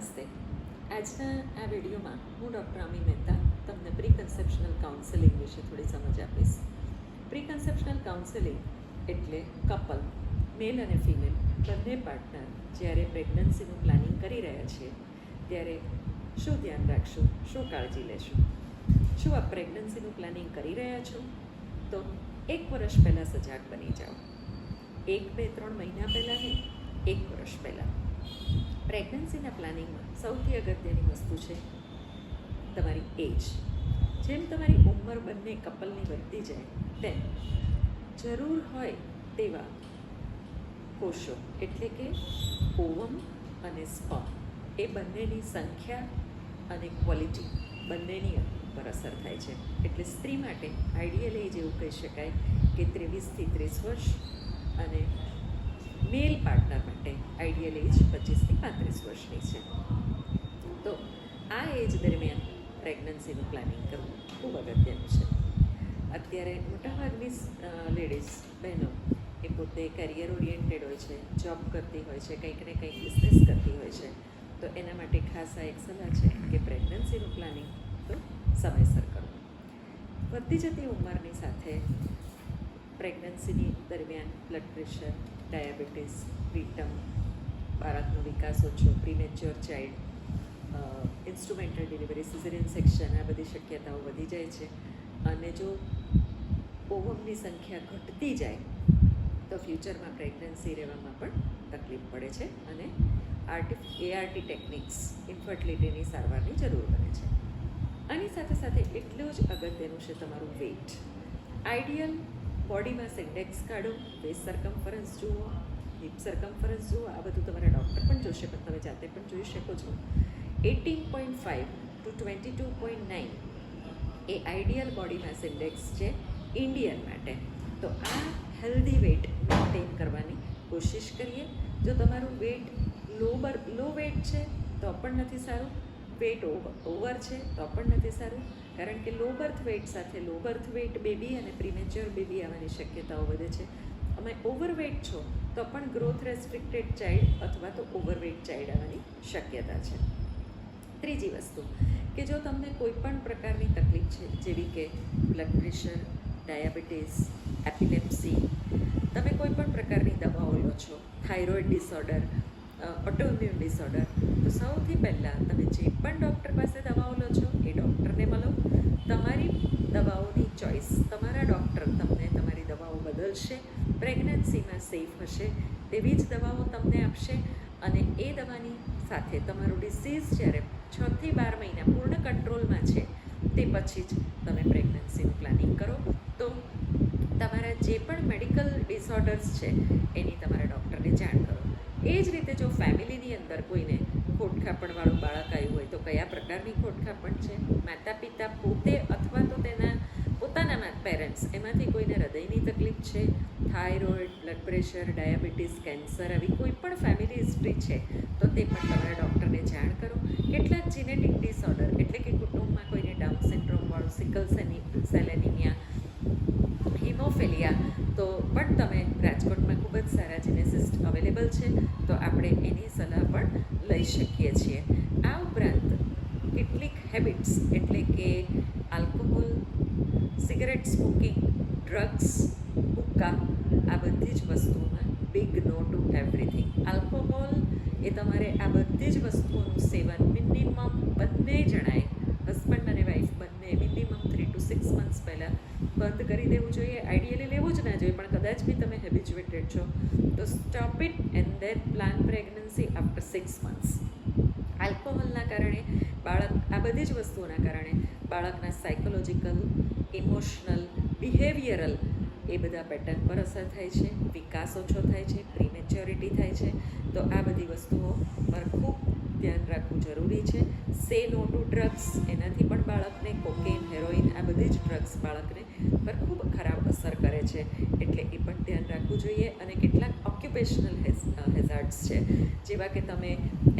નમસ્તે. આજના આ વિડીયોમાં હું ડૉક્ટર અમી મહેતા તમને પ્રિકન્સેપ્શનલ કાઉન્સેલિંગ વિશે થોડી સમજ આપીશ. પ્રિકન્સેપ્શનલ કાઉન્સેલિંગ એટલે કપલ, મેલ અને ફિમેલ બંને પાર્ટનર જ્યારે પ્રેગ્નન્સીનું પ્લાનિંગ કરી રહ્યા છીએ ત્યારે શું ધ્યાન રાખશું, શું કાળજી લેશું? શું આપ પ્રેગ્નન્સીનું પ્લાનિંગ કરી રહ્યા છો? તો એક વર્ષ પહેલાં સજાગ બની જાઓ. એક બે ત્રણ મહિના પહેલાં નહીં, એક વર્ષ પહેલાં. પ્રેગ્નન્સીના પ્લાનિંગમાં સૌથી અગત્યની વસ્તુ છે તમારી એજ જેમ તમારી ઉંમર બંને કપલની વધતી જાય, તેમ જરૂર હોય તેવા કોષો, એટલે કે ઓવમ અને સ્પમ એ બંનેની સંખ્યા અને ક્વોલિટી બંનેની પર અસર થાય છે. એટલે સ્ત્રી માટે આઈડિયલ એજ એવું કહી શકાય કે ત્રેવીસથી ત્રીસ વર્ષ અને મેલ પાર્ટનર માટે આઈડિયલ એજ પચીસથી પાંત્રીસ વર્ષની છે. તો આ એજ દરમિયાન પ્રેગ્નન્સીનું પ્લાનિંગ કરવું ખૂબ અગત્યનું છે. અત્યારે મોટાભાગની લેડીઝ બહેનો એ પોતે કરિયર ઓરિએન્ટેડ હોય છે જોબ કરતી હોય છે, કંઈક ને કંઈક બિઝનેસ કરતી હોય છે. તો એના માટે ખાસ આ એક સલાહ છે કે પ્રેગ્નન્સીનું પ્લાનિંગ તો સમયસર કરવું. વધતી જતી ઉંમરની સાથે પ્રેગ્નન્સીની દરમિયાન બ્લડ પ્રેશર ડાયાબિટીસ પ્રીટમ બાળકનો વિકાસ ઓછો premature child instrumental delivery caesarean section આ બધી શક્યતાઓ વધી જાય છે. અને જો ઓવમની સંખ્યા ઘટતી જાય, તો ફ્યુચરમાં પ્રેગ્નન્સી રહેવામાં પણ તકલીફ પડે છે અને આર્ટિ એઆરટી ટેકનિક્સ ઇન્ફર્ટિલિટીની સારવારની જરૂર બને છે. આની સાથે સાથે એટલું જ અગત્યનું છે તમારું weight ideal body mass index કાઢો વેસ્ટ સરકમફરન્સ જુઓ હિપ સરકમફરન્સ જુઓ, આ બધું તમારા ડૉક્ટર પણ જોશે પણ તમે જાતે પણ જોઈ શકો છો. Eighteen point five to twenty two point nine A ideal body mass index છે ઇન્ડિયન માટે. તો આ હેલ્ધી વેટ મેન્ટેન કરવાની કોશિશ કરીએ. જો તમારું વેટ લોબર લો વેટ છે, તો પણ નથી સારું. વેટ ઓવર છે, તો પણ નથી સારું. કારણ કે લો બર્થ વેટ સાથે લો બર્થ વેટ બેબી અને પ્રીમેચ્યોર બેબી આવવાની શક્યતાઓ વધે છે. અમે ઓવરવેટ છો, તો પણ ગ્રોથ રેસ્ટ્રિક્ટેડ ચાઇલ્ડ અથવા તો ઓવરવેટ ચાઇલ્ડ આવવાની શક્યતા છે. ત્રીજી વસ્તુ, કે જો તમને કોઈ પણ પ્રકારની તકલીફ છે, જેવી કે બ્લડ પ્રેશર ડાયાબિટીસ એપિલેપ્સી તમે કોઈ પણ પ્રકારની દવાઓ લો છો થાઇરોઇડ ડિસઓર્ડર ઓટોઇમ્યુન ડિસઓર્ડર તો સૌથી પહેલાં તમે જે પણ ડૉક્ટર પાસે દવાઓ લો છો, એ ડૉક્ટરને મળો. તમારી દવાઓની ચોઈસ તમારા ડૉક્ટર તમને તમારી દવાઓ બદલશે પ્રેગ્નન્સીમાં સેફ હશે, તેવી જ દવાઓ તમને આપશે અને એ દવાની સાથે તમારું ડિસીઝ જ્યારે છથી બાર મહિના પૂર્ણ કંટ્રોલમાં છે, તે પછી જ તમે પ્રેગ્નન્સીનું પ્લાનિંગ કરો. તો તમારા જે પણ મેડિકલ ડિસઓર્ડર્સ છે, એની તમારા ડૉક્ટરને જાણ કરો. એ જ રીતે જો ફેમિલીની અંદર કોઈને ખોટખાપણવાળું બાળક આવ્યું હોય તો કયા પ્રકારની ખોટખાપણ છે? માતા પિતા પોતે અથવા તો તેના પોતાના પેરેન્ટ્સ એમાંથી કોઈને હૃદયની તકલીફ છે? Thyroid blood pressure diabetes cancer આવી કોઈ પણ ફેમિલી હિસ્ટ્રી છે, તો તે પણ તમારા ડૉક્ટરને જાણ કરો. કેટલાક જીનેટિક ડિસઓર્ડર એટલે કે કુટુંબમાં કોઈને ડાઉન સિન્ડ્રોમવાળું સિકલ સેની સેલેનિમિયા હિમોફેલિયા તો પણ તમે રાજકોટમાં ખૂબ જ સારા જીનેસિસ્ટ અવેલેબલ છે, તો આપણે એની સલાહ પણ લઈ શકીએ છીએ. આ ઉપરાંત કેટલીક હેબિટ્સ એટલે કે આલ્કોહોલ સિગરેટ સ્મોકિંગ ડ્રગ્સ હુક્કા, આ બધી જ વસ્તુઓમાં big no to everything alcohol એ તમારે આ બધી જ વસ્તુઓનું સેવન કરી દેવું જોઈએ આઈડિયલી લેવું જ ના જોઈએ, પણ કદાચ બી તમે હેબિચ્યુએટેડ છો. તો stop it and then plan pregnancy after six months આલ્કોહોલના કારણે, બાળક, આ બધી જ વસ્તુઓના કારણે, બાળકના સાયકોલોજીકલ ઇમોશનલ બિહેવિયરલ એ બધા પેટર્ન પર અસર થાય છે, વિકાસ ઓછો થાય છે પ્રીમેચ્યોરિટી થાય છે. તો આ બધી વસ્તુઓ પર ખૂબ ધ્યાન રાખવું જરૂરી છે. સે નો ટુ ડ્રગ્સ, એનાથી પણ બાળકને કોકેન હેરોઇન, આ બધી જ ડ્રગ્સ બાળકને પર ખૂબ ખરાબ અસર કરે છે. એટલે એ પણ ધ્યાન રાખવું જોઈએ અને કેટલાક ઓક્યુપેશનલ હેઝાર્ડ્સ છે. જેવા કે તમે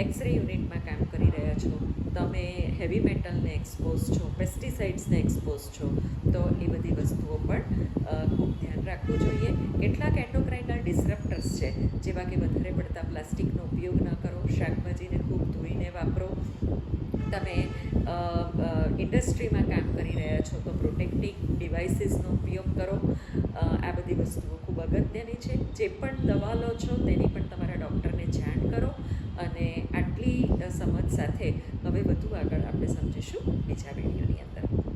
એક્સરે યુનિટમાં કામ કરી રહ્યા છો, તમે હેવી મેટલને એક્સપોઝ છો પેસ્ટિસાઇડ્સને એક્સપોઝ છો, તો એ બધી વસ્તુઓ પણ ખૂબ ધ્યાન રાખવું જોઈએ. કેટલાક એન્ડોક્રાઇનલ ડિસરપ્ટર્સ છે, જેવા કે વધારે પડતા પ્લાસ્ટિકનો ઉપયોગ ન કરો, શાકભાજીને ખૂબ ધોઈને વાપરો. તમે ઇન્ડસ્ટ્રીમાં કામ કરી રહ્યા છો, તો પ્રોટેક્ટિવ ડિવાઇસીસનો ઉપયોગ કરો. આ બધી વસ્તુઓ ખૂબ અગત્યની છે. જે પણ દવા લો છો, તેની પણ તમારા ડૉક્ટરને જાણ કરો અને આટલી સમજ સાથે હવે વધુ આગળ આપણે સમજીશું બીજા વિડીયોની અંદર.